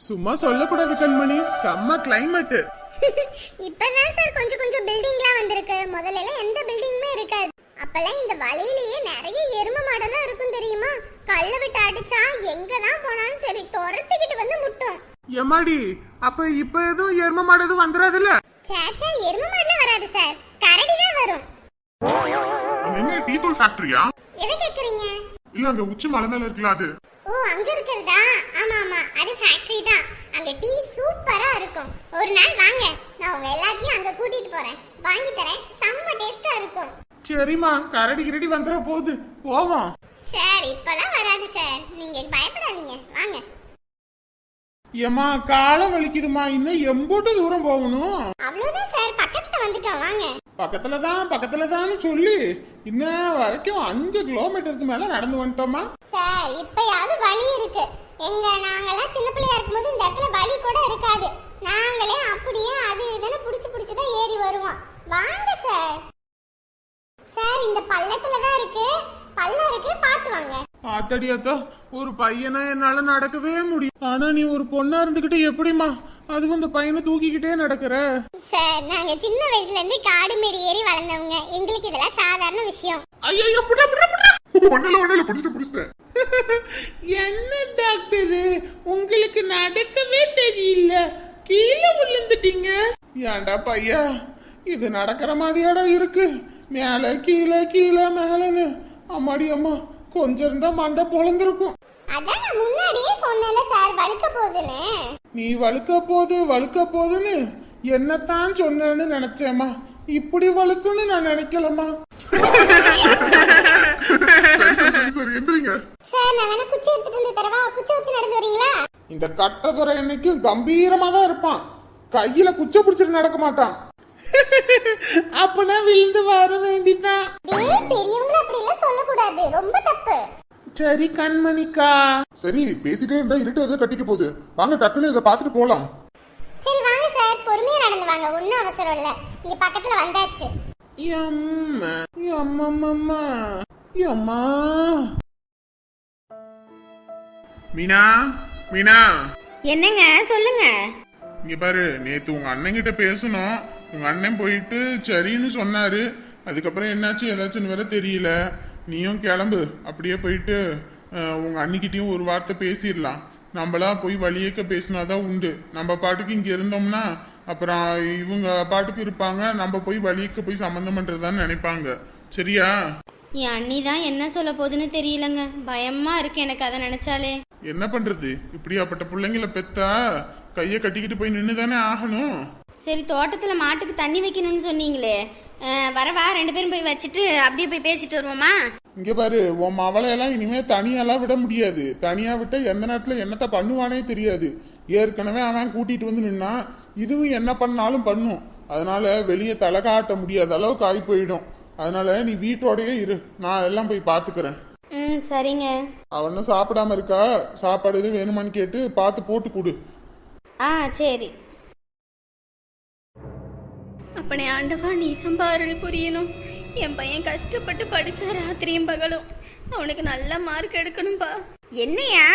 சும்மா சொல்லக்கூடாது கண்மணி. செம்ம கிளைமேட் இப்பதான் சார் கொஞ்சம் கொஞ்சம் பில்டிங்லாம் வந்திருக்கு. முதல்ல எல்லாம் எந்த பில்டிங்குமே இருக்காது. அப்பெல்லாம் இந்த வழியிலேயே நிறைய எருமை மாடெல்லாம் இருக்கும் தெரியுமா? கல்ல விட்டு அடிச்சா எங்க தான் போனாலும் சரி துரத்திக்கிட்டு வந்து முட்டும் எம்மாடி அப்ப இப்ப எதுவும் எரும மாடு எதுவும் வந்துடாதுல்ல சேச்சா எருமை மாடுலாம் வராது சார் கரடி தான் வரும் எங்க டீ தூள் ஃபேக்டரியா எதை கேக்குறீங்க? இல்ல அங்க உச்சி மலை மேல இருக்குல்ல அது. ஓ அங்க இருக்கிறதா? ஆமா ஆமா. அது ஃபேக்டரி தான். அங்க டீ சூப்பரா இருக்கும். ஒரு நாள் வாங்க. நான் உங்க எல்லாத்தையும் அங்க கூட்டிட்டு போறேன். வாங்கி தரேன். செம்ம டேஸ்டா இருக்கும். சரிம்மா. கரடி கிரடி வந்துட போகுது. போவோம். சார் இப்பெல்லாம் வராது சார். நீங்க பயப்படாதீங்க. வாங்க. ஏம்மா காலம் வலிக்குதுமா இன்னும் எம்போட்டு தூரம் போகணும். அவ்வளவுதான் சார் பக்கத்துல வந்துட்டோம். வாங்க. பக்கத்துல தான் பக்கத்துல தான் சொல்லி இன்ன வரைக்கும் அஞ்சு கிலோமீட்டருக்கு மேல நடந்து வந்துட்டோமா சார் இப்பயாவது வழி இருக்கு. எங்க நாங்கெல்லாம் சின்ன பிள்ளையா இருக்கும்போது இந்த இடத்துல வழி கூட இருக்காது. நாங்களே அப்படியே அது இதுன்னு புடிச்சு புடிச்சு தான் ஏறி வருவோம். வாங்க சார் சார் இந்த பள்ளத்துல தான் இருக்கு. பள்ளம் இருக்கு. பாத்து வாங்க. ஆத்தடி அத்தா ஒரு பையனா என்னால நடக்கவே முடியும் ஆனா நீ ஒரு பொண்ணா இருந்துகிட்டு எப்படிம்மா? அதுவும் இந்த பையனை தூக்கிக்கிட்டே நடக்கிற? சார் நாங்க சின்ன வயசுல இருந்து காடு மேடு ஏறி வளர்ந்தவங்க. எங்களுக்கு இதெல்லாம் சாதாரண விஷயம். ஐயோ புடா புடா புடா ஒண்ணுல ஒண்ணுல புடிச்சிட்டு புடிச்சிட்டேன் என்ன டாக்டர்? உங்களுக்கு நடக்கவே தெரியல. கீழே விழுந்துட்டீங்க ஏன்டா பையா? இது நடக்கிற மாதிரியாடா இருக்கு. மேல கீழே கீழே மேலன்னு. அம்மாடி அம்மா. கொஞ்சம் இருந்தா மண்டை பொழந்திருக்கும். அதான் நான் முன்னாடியே சொன்னேன்ல சார் வலிக்க போகுதுன்னு. நீ வழுக்க போது வழுக்க போதுன்னு என்னத்தான் சொன்னேன்னு நினைச்சேம்மா. இப்படி வழுக்குன்னு நான் நினைக்கலம்மா. சரி சரி சரி சரி எந்திரிங்க. சார் நான் வேணா குச்சி எடுத்துட்டு வந்து தரவா? குச்சி வச்சு நடந்து வரீங்களா? இந்த கட்டதுரை என்னைக்கும் கம்பீரமா தான் இருப்பான். கையில குச்ச பிடிச்சிட்டு நடக்க மாட்டான். அப்பனா விழுந்து வர வேண்டிதான் டேய் அப்படி எல்லாம் சொல்லக்கூடாது. ரொம்ப தப்பு. சரி கண்மணிக்கா. சரி பேசிட்டே இருந்தா இருட்டு எதோ கட்டிக்க போகுது. வாங்க டக்குன்னு இதை பார்த்துட்டு போலாம். சரி வாங்க சார். பொறுமையா நடந்து வாங்க. ஒன்றும் அவசரம் இல்ல. இங்க பக்கத்துல வந்தாச்சு. எம்மா எம்மம்மம்மா எம்மா மீனா மீனா. என்னங்க? சொல்லுங்க. இங்க பாரு நேத்து உங்க அண்ணன் கிட்ட பேசணும். உங்க அண்ணன் போயிட்டு சரின்னு சொன்னாரு. அதுக்கப்புறம் என்னாச்சு? ஏதாச்சுன்னு வேற தெரியல. நீயும் கிளம்பு. அப்படியே போயிட்டு அஹ், உங்க அண்ணிக்கிட்டயும் ஒரு வார்த்தை பேசிடலாம். நம்மளா போய் வழியேக்க பேசினாதான் உண்டு. நம்ம பாட்டுக்கு இங்க இருந்தோம்னா அப்புறம் இவங்க பாட்டுக்கு இருப்பாங்க. நம்ம போய் வழியக்க போய் சம்மந்தம் பண்றதான்னு நினைப்பாங்க. சரியா? என் அண்ணி தான் என்ன சொல்ல போகுதுன்னு தெரியலங்க. பயமா இருக்கு எனக்கு அதை நினைச்சாலே. என்ன பண்றது? இப்படியாப்பட்ட பிள்ளைங்கள பெத்தா கைய கட்டிக்கிட்டு போய் நின்று தானே ஆகணும்? சரி தோட்டத்துல மாட்டுக்கு தண்ணி வைக்கணும்னு சொன்னீங்களே. வரவா ரெண்டு பேரும் போய் வச்சுட்டு அப்படியே போய் பேசிட்டு வருவோமா? இங்க பாரு உன் மவளையெல்லாம் இனிமே தனியாலாம் விட முடியாது. தனியா விட்டா எந்த நேரத்துல என்னத்த பண்ணுவானே தெரியாது. ஏற்கனவே அவன் கூட்டிட்டு வந்து நின்னா இதுவும் என்ன பண்ணாலும் பண்ணும். அதனால வெளியே தலை காட்ட முடியாத அளவுக்கு ஆகி போயிடும். அதனால நீ வீட்டோடயே இரு. நான் எல்லாம் போய் பாத்துக்கிறேன். ம் சரிங்க. அவனும் சாப்பிடாம இருக்கா? சாப்பாடு எதுவும் வேணுமான்னு கேட்டு பார்த்து போட்டு கொடு. ஆ சரி. அப்பனே ஆண்டவா நீ தான் அருள் புரியணும். என் பையன் கஷ்டப்பட்டு படிச்சா ராத்திரியும் பகலும். அவனுக்கு நல்ல மார்க் எடுக்கணும்பா. என்னையா?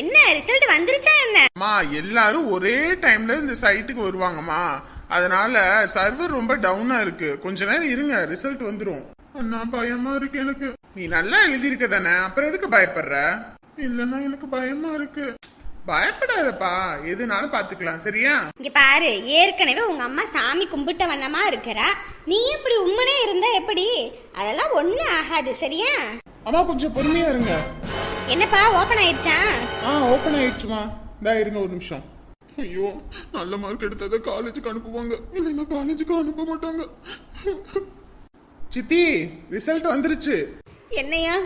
என்ன ரிசல்ட் வந்துருச்சா என்ன? அம்மா எல்லாரும் ஒரே டைம்ல இந்த சைட்டுக்கு வருவாங்கம்மா. அதனால சர்வர் ரொம்ப டவுனா இருக்கு. கொஞ்ச நேரம் இருங்க ரிசல்ட் வந்துரும். அண்ணா பயமா இருக்கு எனக்கு. நீ நல்லா எழுதியிருக்க தானே? அப்புறம் எதுக்கு பயப்படுற? இல்லன்னா எனக்கு பயமா இருக்கு. பயப்படாதப்பா. எதுனாலும் பாத்துக்கலாம் சரியா? இங்க பாரு ஏற்கனவே உங்க அம்மா சாமி கும்பிட்ட வண்ணமா இருக்கிறா. நீ இப்படி உம்மனே இருந்தா எப்படி? அதெல்லாம் ஒண்ணும் ஆகாது சரியா? அம்மா கொஞ்சம் பொறுமையா இருங்க. என்னப்பா ஓபன் ஆயிடுச்சா? ஆ ஓபன் ஆயிடுச்சுமா. இந்தா இருங்க ஒரு நிமிஷம். ஐயோ நல்ல மார்க் எடுத்ததை காலேஜுக்கு அனுப்புவாங்க. இல்லைன்னா காலேஜுக்கு அனுப்ப மாட்டாங்க. சித்தி ரிசல்ட் வந்துருச்சு. என்னையா?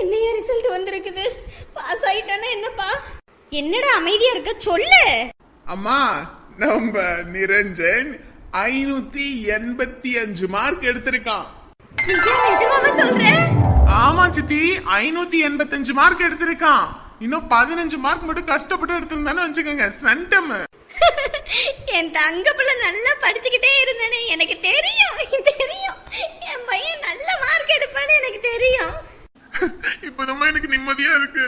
என்னையா ரிசல்ட் வந்திருக்குது? பாஸ் ஆயிட்டானா என்னப்பா? என்னடா அமைதியா இருக்க? சொல்லு. அம்மா நம்ம நிரஞ்சன் ஐநூத்தி எண்பத்தி அஞ்சு மார்க் எடுத்திருக்கான். நிஜமாவா சொல்ற? ஆமா சித்தி. ஐநூத்தி எண்பத்தஞ்சு மார்க் எடுத்திருக்கான். இன்னும் பதினஞ்சு மார்க் மட்டும் கஷ்டப்பட்டு எடுத்திருந்தானு வச்சுக்கோங்க. சென்டம் என் தங்க பிள்ளை நல்லா படிச்சுக்கிட்டே இருந்தானே. எனக்கு தெரியும் தெரியும். என் பையன் நல்ல மார்க் எடுப்பான்னு எனக்கு தெரியும். இப்பதான் எனக்கு நிம்மதியா இருக்கு.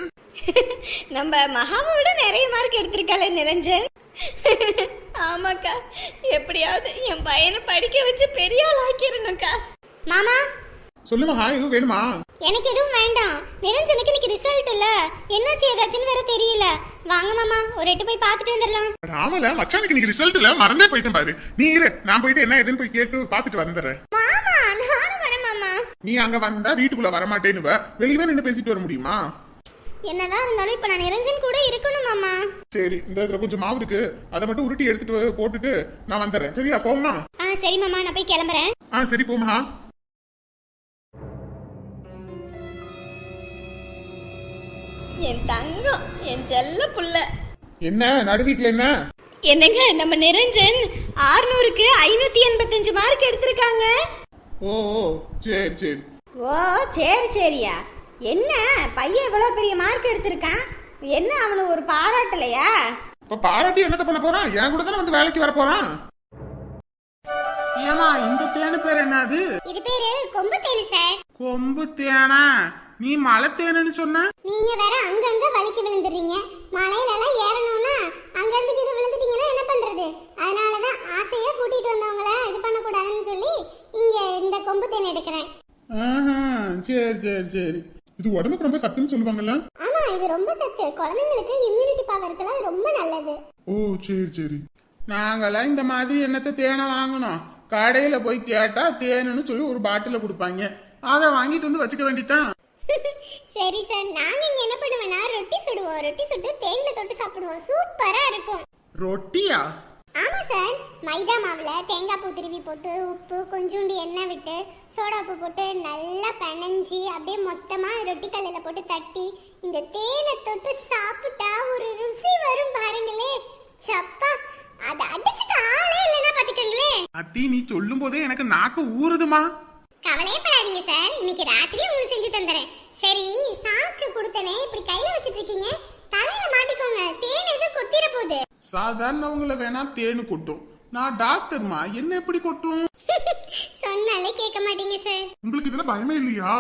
நம்ம மகாவை விட நிறைய மார்க் எடுத்திருக்காளே நிரஞ்சன். ஆமாக்கா எப்படியாவது என் பையனை படிக்க வச்சு பெரிய ஆள் ஆக்கிடணும்க்கா. மாமா? சொல்லுமா எதுவும் வேணுமா? எனக்கு எதுவும் வேண்டாம். நிரஞ்சனுக்கு இன்னைக்கு ரிசல்ட் இல்ல. என்னாச்சு ஏதாச்சுன்னு வேற தெரியல. வாங்க மாமா ஒரு எட்டு போய் பார்த்துட்டு வந்துடலாம். ஆமல மச்சானுக்கு இன்னைக்கு ரிசல்ட் இல்ல. மறந்தே போயிட்டேன் பாரு. நீ இரு நான் போயிட்டு என்ன ஏதுன்னு போய் கேட்டு பாத்துட்டு வந்துடுறேன் மாமா நானும் நீ அங்க வந்தா வீட்டுக்குள்ள வரமாட்டேன்னு வெளியவே நின்று பேசிட்டு வர முடியுமா? என்னதான் இருந்தாலும் இப்ப நான் நிரஞ்சன் கூட இருக்கணும் மாமா. சரி இந்த இதுல கொஞ்சம் மாவு இருக்கு. அதை மட்டும் உருட்டி எடுத்துட்டு போட்டுட்டு நான் வந்துடுறேன். சரியா போமா ஆ சரி மாமா நான் போய் கிளம்புறேன். ஆ சரி போமா என் தங்கம் என் செல்ல புள்ள. என்ன நடு வீட்டுல என்ன? என்னங்க நம்ம நிரஞ்சன் ஆறுநூறுக்கு ஐநூத்தி எண்பத்தஞ்சு மார்க் எடுத்திருக்காங்க ஓ சரி சரி. ஓ சரி சரியா. என்ன பையன் இவ்வளவு பெரிய மார்க் எடுத்திருக்கான்? என்ன அவனை ஒரு பாராட்டலையா? இப்ப பாராட்டி என்னத்த பண்ண போறான்? என் கூட தானே வந்து வேலைக்கு வர போறான்? ஏமா இந்த தேனு பேர் என்னது இது பேரு கொம்பு தேனி சார். கொம்பு தேனா? நீ மலை தேனுன்னு சொன்ன? நீங்க வேற அங்கங்க வலிக்கு விழுந்துடுறீங்க. மலையில எல்லாம் ஏறணும்னா அங்கங்க இது விழுந்துட்டீங்கன்னா என்ன பண்றது அதனாலதான் ஆசையா கூட்டிட்டு வந்தவங்கள இது பண்ணக்கூடாதுன்னு சொல்லி இங்க இந்த கொம்பு தேன் எடுக்கிறேன் ஆஹா, சரி சரி சரி. இது உடம்புக்கு ரொம்ப சத்துன்னு சொல்லுவாங்கல்ல? ஆமா இது ரொம்ப சத்து. குழந்தைங்களுக்கு இம்யூனிட்டி பவருக்குலாம் ரொம்ப நல்லது. ஓ சரி சரி. நாங்கெல்லாம் இந்த மாதிரி என்னத்த தேனை வாங்கணும்? கடையில போய் கேட்டா தேனுன்னு சொல்லி ஒரு பாட்டில கொடுப்பாங்க. அதை வாங்கிட்டு வந்து வச்சுக்க வேண்டியதான் சரி சார். நாங்க இங்க என்ன பண்ணுவோம்னா ரொட்டி சுடுவோம். ரொட்டி சுட்டு தேன்ல தொட்டு சாப்பிடுவோம். சூப்பரா இருக்கும். ரொட்டியா? சார் மைதா மாவுல தேங்காய் பூ திருவி போட்டு உப்பு கொஞ்சோண்டு எண்ணெய் விட்டு சோடா உப்பு போட்டு நல்லா பிணைஞ்சி அப்படியே மொத்தமா ரொட்டி கல்லில் போட்டு தட்டி இந்த தேனை தொட்டு சாப்பிட்டா ஒரு ருசி வரும் பாருங்களே. சப்பா அதை அடிச்சுக்க ஆளே இல்லைன்னா பாத்துக்கங்களே அத்தி நீ சொல்லும் போதே எனக்கு நாக்கு ஊறுதுமா? கவலையே படாதீங்க சார் இன்னைக்கு ராத்திரி உங்களுக்கு செஞ்சு தந்துறேன். சரி சாக்கு கொடுத்தனே இப்படி கையில வச்சிட்டு இருக்கீங்க. தலையில மாட்டிக்கோங்க. தேன் எதுவும் கொத்திர போகுது. சாதாரணவங்கள வேணா தேனு கொட்டும். நான் டாக்டர்மா என்ன எப்படி கொட்டும்? சொன்னாலே கேட்க மாட்டீங்க சார். உங்களுக்கு இதுல பயமே இல்லையா?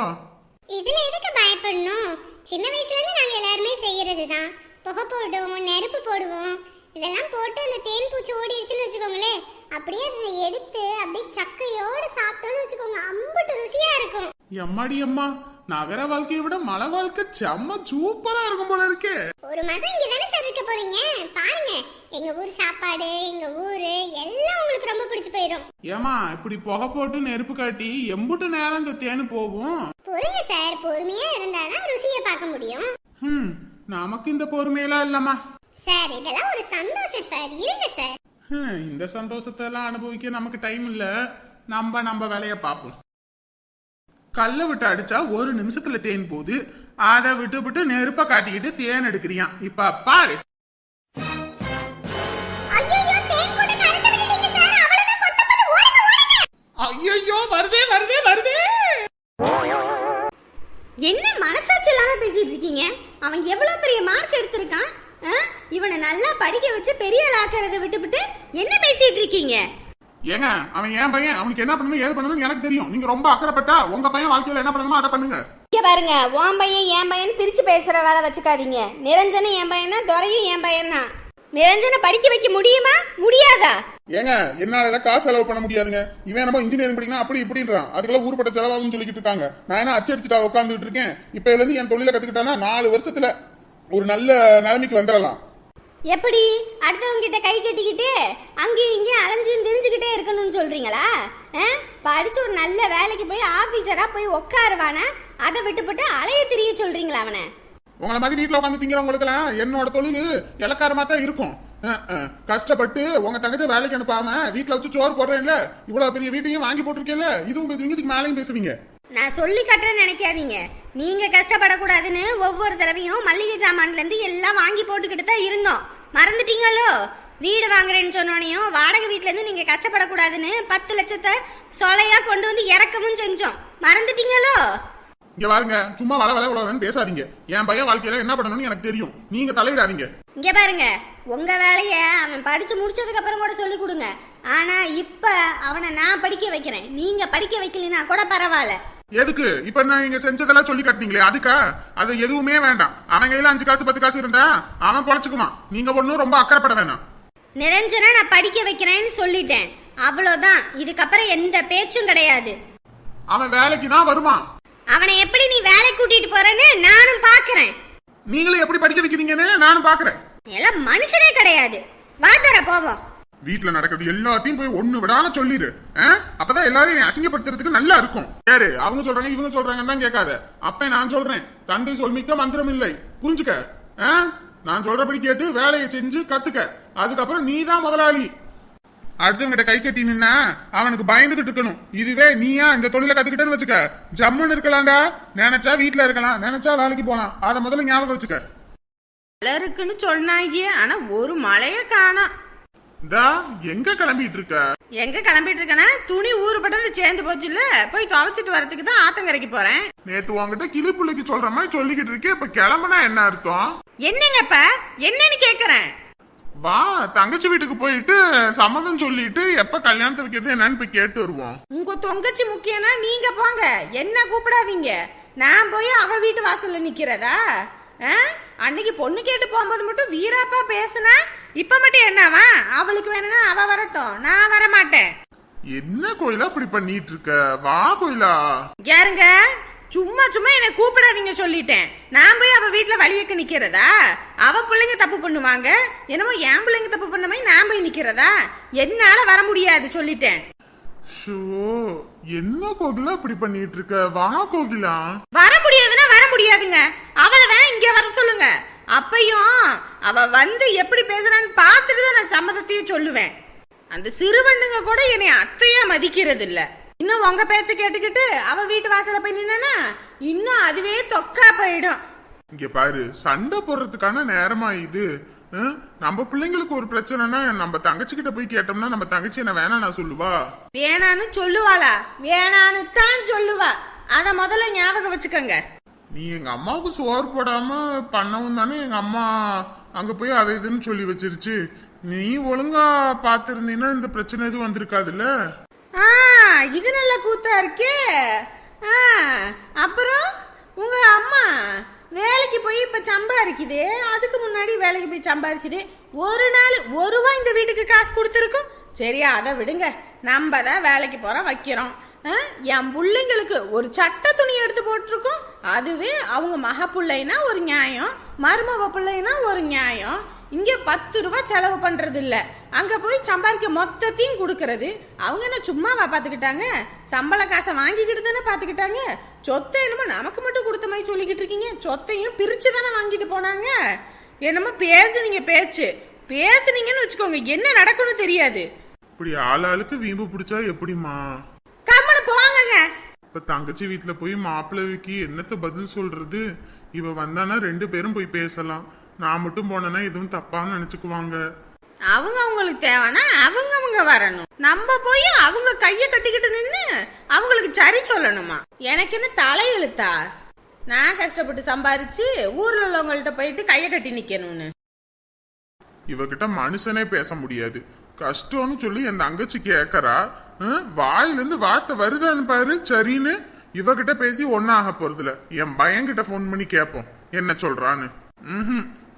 இதுல எதுக்கு பயப்படணும்? சின்ன வயசுல இருந்து நாங்க எல்லாருமே செய்யறது தான் புகை போடுவோம் நெருப்பு போடுவோம். இதெல்லாம் போட்டு அந்த தேன் பூச்சி ஓடிடுச்சுன்னு வச்சுக்கோங்களேன். அப்படியே அதை எடுத்து அப்படியே சக்கையோட சாப்பிட்டோம்னு வச்சுக்கோங்க. அம்புட்டு ருசியா இருக்கும். எம்மாடி அம்மா நகர வாழ்க்கையை விட மலை வாழ்க்கை செம்ம சூப்பரா இருக்கும் போல இருக்கே. ஒரு மாசம் இங்க தானே போறீங்க? பாருங்க. எங்க ஊர் சாப்பாடு எங்க ஊரு எல்லாம் உங்களுக்கு ரொம்ப பிடிச்சு போயிடும் ஏமா இப்படி புகை போட்டு நெருப்பு காட்டி எம்புட்டு நேரம் இந்த தேனு போகும். பொறுங்க சார். பொறுமையா இருந்தாதான் ருசியை பார்க்க முடியும். ஹம் நமக்கு இந்த பொறுமையெல்லாம் இல்லம்மா. சார் இதெல்லாம் ஒரு சந்தோஷம் சார். இருங்க சார். ஹம், இந்த சந்தோஷத்தை எல்லாம் அனுபவிக்க நமக்கு டைம் இல்ல. நம்ம நம்ம வேலைய பார்ப்போம். கல்லை விட்டு அடிச்சா ஒரு நிமிஷத்துல தேன் போகுது. அதை விட்டு விட்டு நெருப்ப காட்டிக்கிட்டு தேன் எடுக்கிறியான் இப்ப பாரு. என்ன மனசாட்சி இல்லாம பேசிட்டு இருக்கீங்க? அவன் எவ்வளவு பெரிய மார்க் எடுத்திருக்கான்? இவனை நல்லா படிக்க வச்சு பெரிய ஆள் ஆக்கிறத விட்டுவிட்டு என்ன பேசிட்டு இருக்கீங்க? ஏங்க அவன் ஏன் பையன். அவனுக்கு என்ன பண்ணணும் ஏது பண்ணணும் எனக்கு தெரியும். நீங்க ரொம்ப அக்கறைப்பட்டா உங்க பையன் வாழ்க்கையில என்ன பண்ணணுமோ அதை பண்ணுங்க. இங்க பாருங்க உன் பையன் என் பையன் பிரிச்சு பேசுற வேலை வச்சுக்காதீங்க. நிரஞ்சனும் என் பையன் தான் துறையும் என் பையன் தான். நிரஞ்சனை படிக்க வைக்க முடியுமா? முடியாதா? ஏங்க என்னால காசு செலவு பண்ண முடியாதுங்க. இவன் நம்ம இன்ஜினியரிங் படிக்கணும் அப்படி இப்படின்றான். அதுக்கெல்லாம் ஊருப்பட்ட செலவாகும் சொல்லிக்கிட்டு இருக்காங்க. நான் என்ன அச்சடிச்சுட்டா உட்காந்துட்டு இருக்கேன்? இப்ப இருந்து என் தொழில கத்துக்கிட்டானா நாலு வருஷத்துல ஒரு நல்ல நிலைமைக்கு வந்துடலாம். எப்படி? அடுத்தவங்க கிட்ட கை கட்டிக்கிட்டு அங்கேயும் இங்கேயும் அலைஞ்சும் திரிஞ்சுக்கிட்டே இருக்கணும்னு சொல்றீங்களா? படிச்சு ஒரு நல்ல வேலைக்கு போய் ஆபீசரா போய் உட்காருவானா? அதை விட்டுப்புட்டு அலைய திரிய சொல்றீங்களா அவனை? உங்களை மாதிரி வீட்டில் உட்காந்து திங்கிறவங்களுக்கெல்லாம் என்னோட தொழில் இலக்காரமாக தான் இருக்கும். கஷ்டப்பட்டு உங்க தங்கச்ச வேலைக்கு அனுப்பாம வீட்டில் வச்சு சோறு போடுறேன்ல இவ்வளவு பெரிய வீட்டையும் வாங்கி போட்டிருக்கேன்ல இதுவும் பேசுவீங்க இதுக்கு மேலையும் பேசுவீங்க? நான் சொல்லி கட்டுறேன்னு நினைக்காதீங்க. நீங்க கஷ்டப்படக்கூடாதுன்னு ஒவ்வொரு தடவையும் மல்லிகை ஜாமான்ல இருந்து எல்லாம் வாங்கி போட்டுக்கிட்டு தான் இருந்தோம். மறந்துட்டீங்களோ? வீடு வாங்குறேன்னு சொன்னோனையும் வாடகை வீட்டிலேருந்து இருந்து நீங்க கஷ்டப்படக்கூடாதுன்னு பத்து லட்சத்தை சொலையா கொண்டு வந்து இறக்கவும் செஞ்சோம். மறந்துட்டீங்களோ? இங்க பாருங்க சும்மா வள வள வளன்னு பேசாதீங்க. என் பையன் வாழ்க்கையில என்ன பண்ணணும்னு எனக்கு தெரியும். நீங்க தலையிடாதீங்க. இங்க பாருங்க உங்க வேலைய அவன் படிச்சு முடிச்சதுக்கு அப்புறம் கூட சொல்லி கொடுங்க. ஆனா இப்ப அவனை நான் படிக்க வைக்கிறேன். நீங்க படிக்க வைக்கலைன்னா கூட பரவாயில்ல. எதுக்கு? இப்ப நான் இங்க செஞ்சதெல்லாம் சொல்லி கட்டினீங்களே அதுக்கா? அது எதுவுமே வேண்டாம். அவன் கையில அஞ்சு காசு பத்து காசு இருந்தா அவன் பொழைச்சுக்குவான். நீங்க ஒண்ணும் ரொம்ப அக்கறைப்பட வேணாம். நிரஞ்சனா நான் படிக்க வைக்கிறேன்னு சொல்லிட்டேன். அவ்வளவுதான். இதுக்கப்புறம் எந்த பேச்சும் கிடையாது. அவன் வேலைக்கு தான் வருவான். அவனை எப்படி நீ வேலை கூட்டிட்டு போறேன்னு நானும் பாக்குறேன். நீங்களும் எப்படி படிக்க வைக்கிறீங்கன்னு நானும் பாக்குறேன். எல்லாம் மனுஷனே கிடையாது. வா தர போவோம். வீட்டுல நடக்கிறது எல்லாத்தையும் போய் ஒண்ணு விடாம சொல்லிரு. ஆ? அப்பதான் எல்லாரும் அசிங்கப்படுத்துறதுக்கு நல்லா இருக்கும். யாரு? அவங்க சொல்றாங்க இவங்க சொல்றாங்கன்னு தான் கேட்காத. அப்ப நான் சொல்றேன். தந்தை சொல்மிக்க மந்திரம் இல்லை. புரிஞ்சுக்க? நான் சொல்றபடி கேட்டு வேலையை செஞ்சு கத்துக்க. அதுக்கப்புறம் நீ தான் முதலாளி. அடுத்தவங்கிட்ட கை கட்டி நின்னா அவனுக்கு பயந்துகிட்டு இருக்கணும். இதுவே நீயா இந்த தொழில கத்துக்கிட்டேன்னு வச்சுக்க. ஜம்முன்னு இருக்கலாம்டா. நினைச்சா வீட்டுல இருக்கலாம். நினைச்சா வேலைக்கு போலாம். அதை முதல்ல ஞாபகம் வச்சுக்க. மழை இருக்குன்னு சொன்னாங்க ஆனா ஒரு மழைய காணோம் இந்தா எங்க கிளம்பிட்டு இருக்க? எங்க கிளம்பிட்டு இருக்கேன்னா துணி ஊறுபட்டது சேர்ந்து போச்சுல்ல? போய் துவைச்சிட்டு வரதுக்கு தான் ஆத்தங்கரைக்கு போறேன். நேத்து உன்கிட்ட கிளி புள்ளைக்கு சொல்ற மாதிரி சொல்லிக்கிட்டு இருக்கே. இப்ப கிளம்புனா என்ன அர்த்தம்? என்னங்கப்ப என்னன்னு கேக்குறேன். வா தங்கச்சி வீட்டுக்கு போயிட்டு சம்மதம் சொல்லிட்டு எப்ப கல்யாணத்தை வைக்கிறது என்னன்னு போய் கேட்டு வருவோம். உங்க தொங்கச்சி முக்கியம்னா நீங்க போங்க. என்ன கூப்பிடாதீங்க. நான் போய் அவ வீட்டு வாசல்ல நிக்கிறதா? அன்னைக்கு பொண்ணு கேட்டு போகும்போது மட்டும் வீராப்பா பேசுனா இப்ப மட்டும் என்னவா? அவளுக்கு வேணும்னா அவ வரட்டும். நான் வர மாட்டேன் என்ன கோயிலா இப்படி பண்ணிட்டு இருக்க? வா கோயிலா. யாருங்க? சும்மா சும்மா என்ன கூப்பிடாதீங்க சொல்லிட்டேன். நான் போய் அவ வீட்ல வழியக்க நிக்கிறதா? அவ பிள்ளைங்க தப்பு பண்ணுவாங்க? என்னமோ என் பிள்ளைங்க தப்பு பண்ண மாதிரி நான் போய் நிக்கிறதா? என்னால வர முடியாது சொல்லிட்டேன். என்ன கோகிலா இப்படி பண்ணிட்டு இருக்க வா கோகிலா. வர முடியாதுன்னா வர முடியாதுங்க. அவளை வேணா இங்க வர சொல்லுங்க. அப்பையும் அவ வந்து எப்படி பேசுறான்னு பார்த்துட்டு தான் நான் சம்மதத்தையே சொல்லுவேன். அந்த சிறுவண்ணுங்க கூட என்னை அத்தையா மதிக்கிறது இல்ல இன்னும் உங்க பேச்ச கேட்டுக்கிட்டு அவ வீட்டு வாசல்ல போய் நின்னா இன்னும் அதுவே தொக்கா போயிடும். இங்க பாரு சண்டை போடுறதுக்கான நேரமா இது? நம்ம பிள்ளைங்களுக்கு ஒரு பிரச்சனைனா நம்ம தங்கச்சி கிட்ட போய் கேட்டோம்னா நம்ம தங்கச்சி என்ன வேணா நான் சொல்லுவா? வேணான்னு சொல்லுவாளா? வேணான்னு தான் சொல்லுவா. அத முதல்ல ஞாபகம் வச்சுக்கோங்க. நீ எங்க அம்மாவுக்கு சோறு போடாம பண்ணவும் தானே எங்க அம்மா அங்க போய் அதை இதுன்னு சொல்லி வச்சிருச்சு. நீ ஒழுங்கா பாத்திருந்தீன்னா இந்த பிரச்சனை எதுவும் வந்திருக்காதுல்ல? ஆ இது நல்ல கூத்தா இருக்கே. ஆ அப்புறம் உங்க அம்மா வேலைக்கு போய் இப்ப சம்பாதிக்குது. அதுக்கு முன்னாடி வேலைக்கு போய் சம்பாரிச்சுது ஒரு நாள் ஒரு ரூபா இந்த வீட்டுக்கு காசு கொடுத்துருக்கோம். சரியா அதை விடுங்க. நம்ம தான் வேலைக்கு போறோம் வைக்கிறோம். ஆ, என் பிள்ளைங்களுக்கு ஒரு சட்ட துணி எடுத்து போட்டிருக்கோம். அதுவே அவங்க மக பிள்ளைனா ஒரு நியாயம் மருமக பிள்ளைனா ஒரு நியாயம். இங்க பத்து ரூபாய் செலவு பண்றது இல்ல அங்க போய் சம்பாதிக்க மொத்தத்தையும் கொடுக்கறது. அவங்க என்ன சும்மாவா பாத்துக்கிட்டாங்க? சம்பள காசை வாங்கிக்கிட்டு தானே பாத்துக்கிட்டாங்க? சொத்தை என்னமோ நமக்கு மட்டும் கொடுத்த மாதிரி சொல்லிக்கிட்டு இருக்கீங்க. சொத்தையும் பிரிச்சு தானே வாங்கிட்டு போனாங்க. என்னமோ பேசுனீங்க பேச்சு. பேசுனீங்கன்னு வச்சுக்கோங்க. என்ன நடக்கும்னு தெரியாது. இப்படி ஆளாளுக்கு வீம்பு பிடிச்சா எப்படிம்மா? கம்முனு போங்கங்க. இப்ப தங்கச்சி வீட்டுல போய் மாப்பிள்ளைக்கு என்னத்த பதில் சொல்றது? இவ வந்தானா ரெண்டு பேரும் போய் பேசலாம். நான் மட்டும் போனேன்னா எதுவும் தப்பான்னு நினைச்சுக்குவாங்க. அவங்க அவங்களுக்கு தேவைன்னா அவங்க அவங்க வரணும். நம்ம போய் அவங்க கைய கட்டிக்கிட்டு நின்னு அவங்களுக்கு சரி சொல்லணுமா? எனக்கு என்ன தலையெழுத்தா நான் கஷ்டப்பட்டு சம்பாரிச்சு ஊர்ல உள்ளவங்கள்ட்ட போயிட்டு கைய கட்டி நிக்கணும்னு. இவகிட்ட மனுஷனே பேச முடியாது. கஷ்டம்னு சொல்லி என் தங்கச்சி கேக்குறா ஹம், வாயிலிருந்து வார்த்தை வருதான்னு பாரு சரின்னு. இவகிட்ட பேசி ஒன்னாக போறதுல என் பையன்கிட்ட ஃபோன் பண்ணி கேட்போம் என்ன சொல்றான்னு. ம்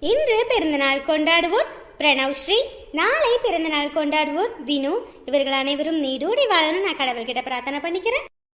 இன்று பிறந்தநாள் கொண்டாடுவோர் பிரணவ் ஸ்ரீ நாளை பிறந்தநாள் கொண்டாடுவோர் வினு. இவர்கள் அனைவரும் நீடூடி வாழணும் நான் கடவுள்கிட்ட பிரார்த்தனை பண்ணிக்கிறேன்.